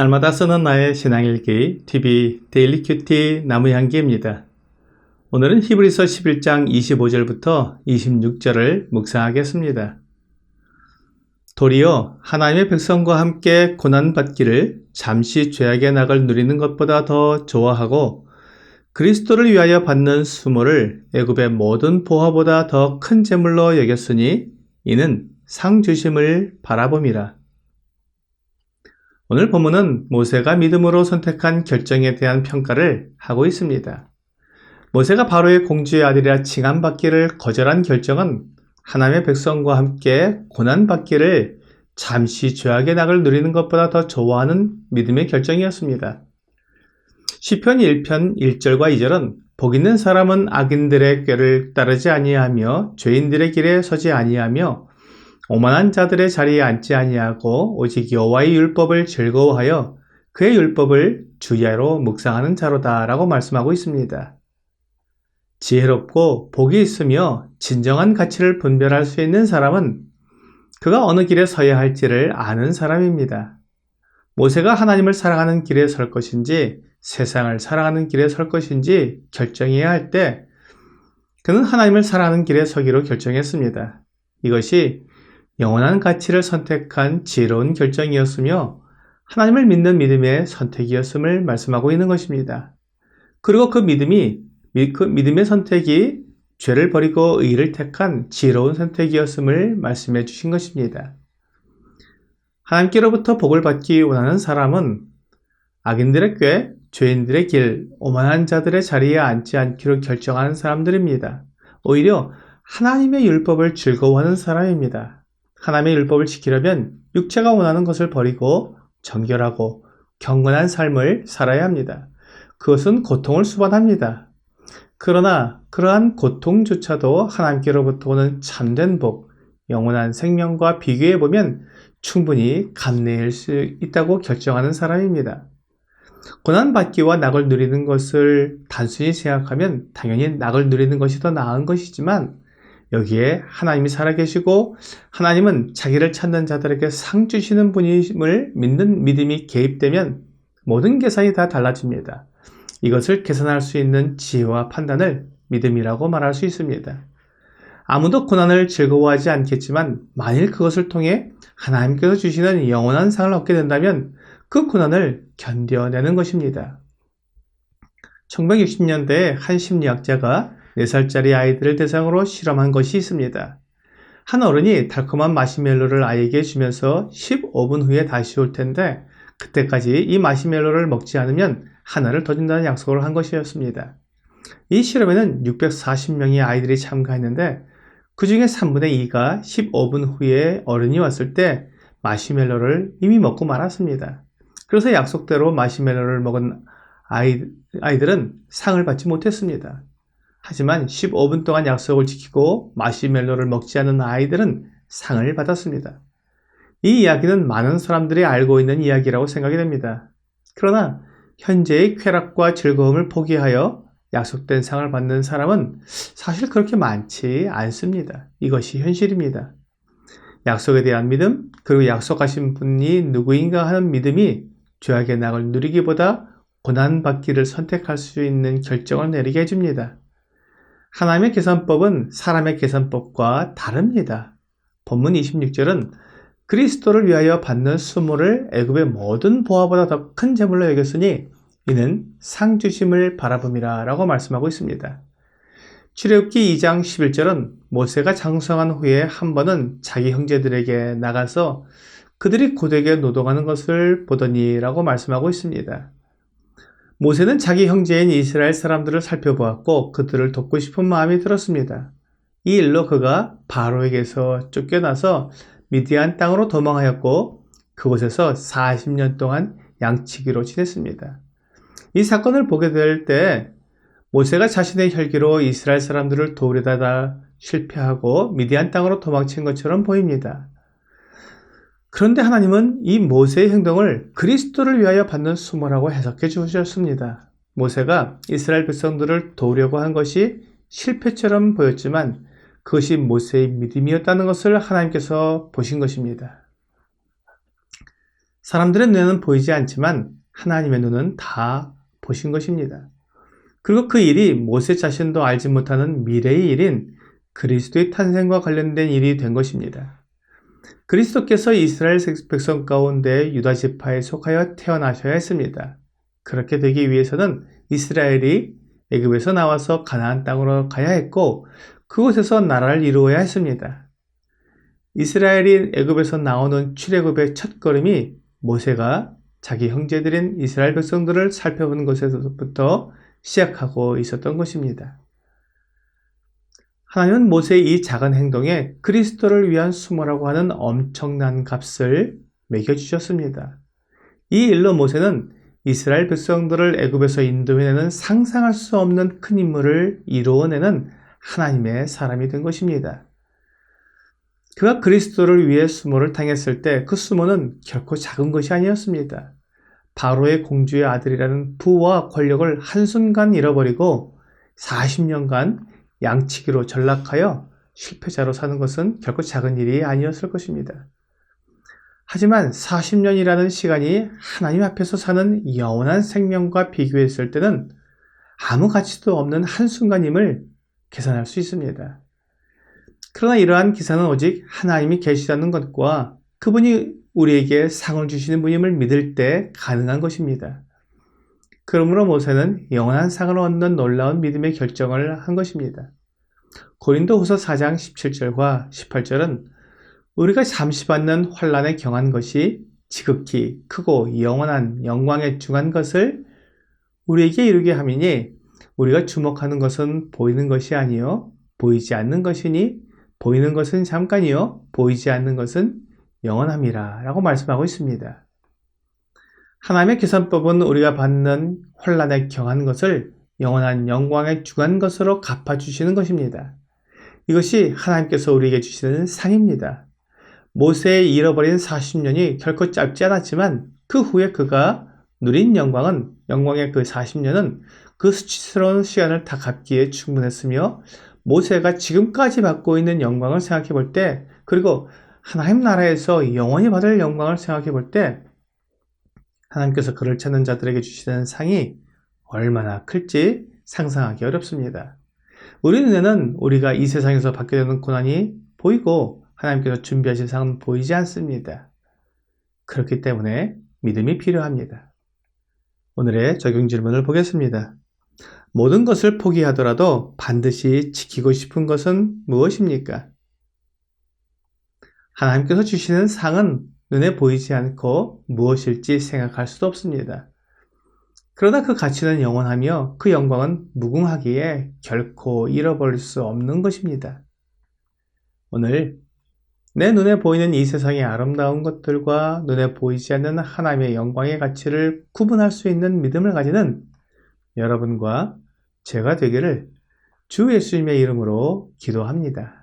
날마다 쓰는 나의 신앙일기 TV 데일리 큐티 나무향기입니다. 오늘은 히브리서 11장 25절부터 26절을 묵상하겠습니다. 도리어 하나님의 백성과 함께 고난받기를 잠시 죄악의 낙을 누리는 것보다 더 좋아하고 그리스도를 위하여 받는 수모를 애굽의 모든 보화보다 더 큰 재물로 여겼으니 이는 상 주심을 바라봄이라. 오늘 본문은 모세가 믿음으로 선택한 결정에 대한 평가를 하고 있습니다. 모세가 바로의 공주의 아들이라 칭함받기를 거절한 결정은 하나님의 백성과 함께 고난받기를 잠시 죄악의 낙을 누리는 것보다 더 좋아하는 믿음의 결정이었습니다. 시편 1편 1절과 2절은 복 있는 사람은 악인들의 꾀를 따르지 아니하며 죄인들의 길에 서지 아니하며 오만한 자들의 자리에 앉지 아니하고 오직 여호와의 율법을 즐거워하여 그의 율법을 주야로 묵상하는 자로다라고 말씀하고 있습니다. 지혜롭고 복이 있으며 진정한 가치를 분별할 수 있는 사람은 그가 어느 길에 서야 할지를 아는 사람입니다. 모세가 하나님을 사랑하는 길에 설 것인지 세상을 사랑하는 길에 설 것인지 결정해야 할 때 그는 하나님을 사랑하는 길에 서기로 결정했습니다. 이것이 영원한 가치를 선택한 지혜로운 결정이었으며 하나님을 믿는 믿음의 선택이었음을 말씀하고 있는 것입니다. 그리고 그 믿음이 그 믿음의 선택이 죄를 버리고 의를 택한 지혜로운 선택이었음을 말씀해 주신 것입니다. 하나님께로부터 복을 받기 원하는 사람은 악인들의 꾀, 죄인들의 길, 오만한 자들의 자리에 앉지 않기로 결정하는 사람들입니다. 오히려 하나님의 율법을 즐거워하는 사람입니다. 하나님의 율법을 지키려면 육체가 원하는 것을 버리고 정결하고 경건한 삶을 살아야 합니다. 그것은 고통을 수반합니다. 그러나 그러한 고통조차도 하나님께로부터 오는 참된 복, 영원한 생명과 비교해 보면 충분히 감내할 수 있다고 결정하는 사람입니다. 고난받기와 낙을 누리는 것을 단순히 생각하면 당연히 낙을 누리는 것이 더 나은 것이지만 여기에 하나님이 살아계시고 하나님은 자기를 찾는 자들에게 상 주시는 분임을 믿는 믿음이 개입되면 모든 계산이 다 달라집니다. 이것을 계산할 수 있는 지혜와 판단을 믿음이라고 말할 수 있습니다. 아무도 고난을 즐거워하지 않겠지만 만일 그것을 통해 하나님께서 주시는 영원한 상을 얻게 된다면 그 고난을 견뎌내는 것입니다. 1960년대에 한 심리학자가 4살짜리 아이들을 대상으로 실험한 것이 있습니다. 한 어른이 달콤한 마시멜로를 아이에게 주면서 15분 후에 다시 올 텐데 그때까지 이 마시멜로를 먹지 않으면 하나를 더 준다는 약속을 한 것이었습니다. 이 실험에는 640명의 아이들이 참가했는데 그 중에 3분의 2가 15분 후에 어른이 왔을 때 마시멜로를 이미 먹고 말았습니다. 그래서 약속대로 마시멜로를 먹은 아이, 아이들은 상을 받지 못했습니다. 하지만 15분 동안 약속을 지키고 마시멜로를 먹지 않은 아이들은 상을 받았습니다. 이 이야기는 많은 사람들이 알고 있는 이야기라고 생각이 됩니다. 그러나 현재의 쾌락과 즐거움을 포기하여 약속된 상을 받는 사람은 사실 그렇게 많지 않습니다. 이것이 현실입니다. 약속에 대한 믿음, 그리고 약속하신 분이 누구인가 하는 믿음이 죄악의 낙을 누리기보다 고난받기를 선택할 수 있는 결정을 내리게 해줍니다. 하나님의 계산법은 사람의 계산법과 다릅니다. 본문 26절은 그리스도를 위하여 받는 수모를 애굽의 모든 보화보다 더큰 재물로 여겼으니 이는 상 주심을 바라봄이라 라고 말씀하고 있습니다. 출애굽기 2장 11절은 모세가 장성한 후에 한 번은 자기 형제들에게 나가서 그들이 고되게 노동하는 것을 보더니 라고 말씀하고 있습니다. 모세는 자기 형제인 이스라엘 사람들을 살펴보았고 그들을 돕고 싶은 마음이 들었습니다. 이 일로 그가 바로에게서 쫓겨나서 미디안 땅으로 도망하였고 그곳에서 40년 동안 양치기로 지냈습니다. 이 사건을 보게 될 때 모세가 자신의 혈기로 이스라엘 사람들을 도우려다가 실패하고 미디안 땅으로 도망친 것처럼 보입니다. 그런데 하나님은 이 모세의 행동을 그리스도를 위하여 받는 수모라고 해석해 주셨습니다. 모세가 이스라엘 백성들을 도우려고 한 것이 실패처럼 보였지만 그것이 모세의 믿음이었다는 것을 하나님께서 보신 것입니다. 사람들의 눈에는 보이지 않지만 하나님의 눈은 다 보신 것입니다. 그리고 그 일이 모세 자신도 알지 못하는 미래의 일인 그리스도의 탄생과 관련된 일이 된 것입니다. 그리스도께서 이스라엘 백성 가운데 유다 지파에 속하여 태어나셔야 했습니다. 그렇게 되기 위해서는 이스라엘이 애굽에서 나와서 가나안 땅으로 가야 했고 그곳에서 나라를 이루어야 했습니다. 이스라엘이 애굽에서 나오는 출애굽의 첫 걸음이 모세가 자기 형제들인 이스라엘 백성들을 살펴보는 것에서부터 시작하고 있었던 것입니다. 하나님은 모세의 이 작은 행동에 그리스도를 위한 수모라고 하는 엄청난 값을 매겨주셨습니다. 이 일로 모세는 이스라엘 백성들을 애굽에서 인도해내는 상상할 수 없는 큰 임무를 이루어내는 하나님의 사람이 된 것입니다. 그가 그리스도를 위해 수모를 당했을 때 그 수모는 결코 작은 것이 아니었습니다. 바로의 공주의 아들이라는 부와 권력을 한순간 잃어버리고 40년간 양치기로 전락하여 실패자로 사는 것은 결코 작은 일이 아니었을 것입니다. 하지만 40년이라는 시간이 하나님 앞에서 사는 영원한 생명과 비교했을 때는 아무 가치도 없는 한순간임을 계산할 수 있습니다. 그러나 이러한 기사는 오직 하나님이 계시다는 것과 그분이 우리에게 상을 주시는 분임을 믿을 때 가능한 것입니다. 그러므로 모세는 영원한 상을 얻는 놀라운 믿음의 결정을 한 것입니다. 고린도 후서 4장 17절과 18절은 우리가 잠시 받는 환란에 경한 것이 지극히 크고 영원한 영광에 중한 것을 우리에게 이루게 함이니 우리가 주목하는 것은 보이는 것이 아니요 보이지 않는 것이니 보이는 것은 잠깐이요 보이지 않는 것은 영원함이라 라고 말씀하고 있습니다. 하나님의 계산법은 우리가 받는 혼란에 경한 것을 영원한 영광에 중한 것으로 갚아주시는 것입니다. 이것이 하나님께서 우리에게 주시는 상입니다. 모세의 잃어버린 40년이 결코 짧지 않았지만 그 후에 그가 누린 영광은 영광의 그 40년은 그 수치스러운 시간을 다 갚기에 충분했으며 모세가 지금까지 받고 있는 영광을 생각해 볼 때 그리고 하나님 나라에서 영원히 받을 영광을 생각해 볼 때 하나님께서 그를 찾는 자들에게 주시는 상이 얼마나 클지 상상하기 어렵습니다. 우리 눈에는 우리가 이 세상에서 받게 되는 고난이 보이고 하나님께서 준비하신 상은 보이지 않습니다. 그렇기 때문에 믿음이 필요합니다. 오늘의 적용 질문을 보겠습니다. 모든 것을 포기하더라도 반드시 지키고 싶은 것은 무엇입니까? 하나님께서 주시는 상은 눈에 보이지 않고 무엇일지 생각할 수도 없습니다. 그러나 그 가치는 영원하며 그 영광은 무궁하기에 결코 잃어버릴 수 없는 것입니다. 오늘 내 눈에 보이는 이 세상의 아름다운 것들과 눈에 보이지 않는 하나님의 영광의 가치를 구분할 수 있는 믿음을 가지는 여러분과 제가 되기를 주 예수님의 이름으로 기도합니다.